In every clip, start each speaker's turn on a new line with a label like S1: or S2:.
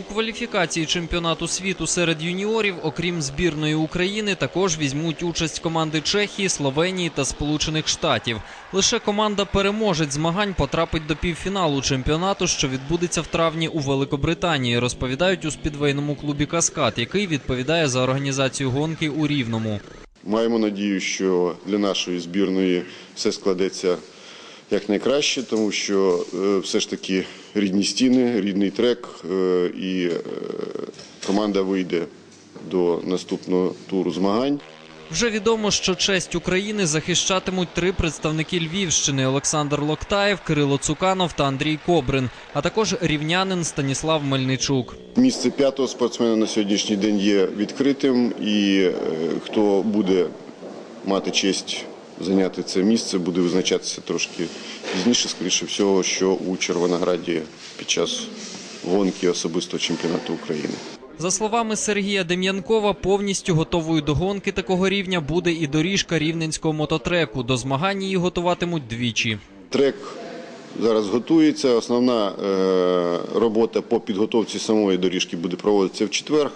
S1: У кваліфікації чемпіонату світу серед юніорів, окрім збірної України, також візьмуть участь команди Чехії, Словенії та Сполучених Штатів. Лише команда переможець змагань потрапить до півфіналу чемпіонату, що відбудеться в травні у Великобританії. Розповідають у спідвейному клубі Каскад, який відповідає за організацію гонки у Рівному.
S2: Маємо надію, що для нашої збірної все складеться якнайкраще, тому що е, все ж таки рідні стіни, рідний трек, е, і е, команда вийде до наступного туру змагань.
S1: Вже відомо, що честь України захищатимуть три представники Львівщини: Олександр Локтаєв, Кирило Цуканов та Андрій Кобрин, а також рівнянин Станіслав Мельничук.
S2: Місце п'ятого спортсмена на сьогоднішній день є відкритим, і хто буде мати честь зайняти це місце, буде визначатися трошки пізніше, скоріше всього, що у Червонограді під час гонки особистого чемпіонату України.
S1: За словами Сергія Дем'янкова, повністю готовою до гонки такого рівня буде і доріжка рівненського мототреку. До змагань її готуватимуть двічі.
S2: Трек зараз готується. Основна е, робота по підготовці самої доріжки буде проводитися в четвер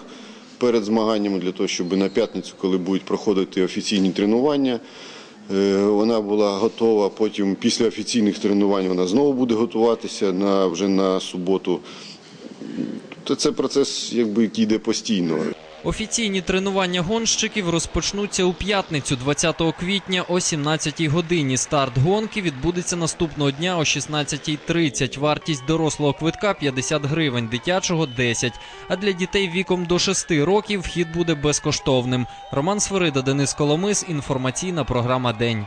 S2: перед змаганнями для того, щоб на п'ятницю, коли будуть проходити офіційні тренування, вона була готова. Потім після офіційних тренувань вона знову буде готуватися на вже на суботу. Тобто це процес, якби який йде постійно.
S1: Офіційні тренування гонщиків розпочнуться у п'ятницю, 20 квітня о 17 годині. Старт гонки відбудеться наступного дня о 16.30. Вартість дорослого квитка 50 гривень, дитячого 10. А для дітей віком до 6 років вхід буде безкоштовним. Роман Свирида, Денис Коломис. Інформаційна програма День.